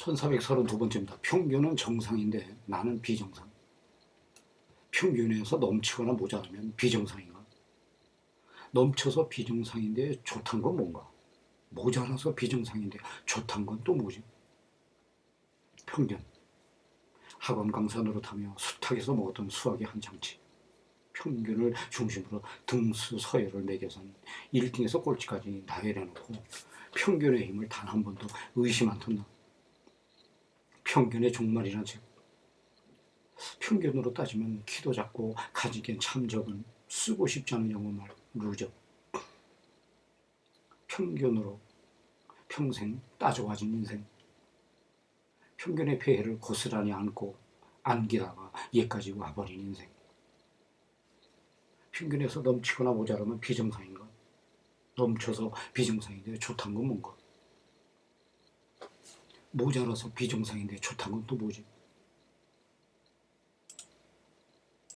1432번째입니다. 평균은 정상인데 나는 비정상. 평균에서 넘치거나 모자라면 비정상인가? 넘쳐서 비정상인데 좋다는 건 뭔가? 모자라서 비정상인데 좋다는 건또 뭐지? 평균. 학원 강사 노릇하며 수탁에서 먹었던 수학의 한 장치. 평균을 중심으로 등수 서열을 매겨선 1등에서 꼴찌까지 나열해놓고 평균의 힘을 단 한 번도 의심 않던 나. 평균의 종말이라는 책. 평균으로 따지면 키도 작고 가지기엔 참 적은 쓰고 싶지 않은 영어 말 루저. 평균으로 평생 따져와진 인생. 평균의 폐해를 고스란히 안고 안기다가 얘까지 와버린 인생. 평균에서 넘치거나 모자라면 비정상인가? 넘쳐서 비정상인데 좋다는 건 뭔가? 모자라서 비정상인데 좋다는 건 또 뭐지?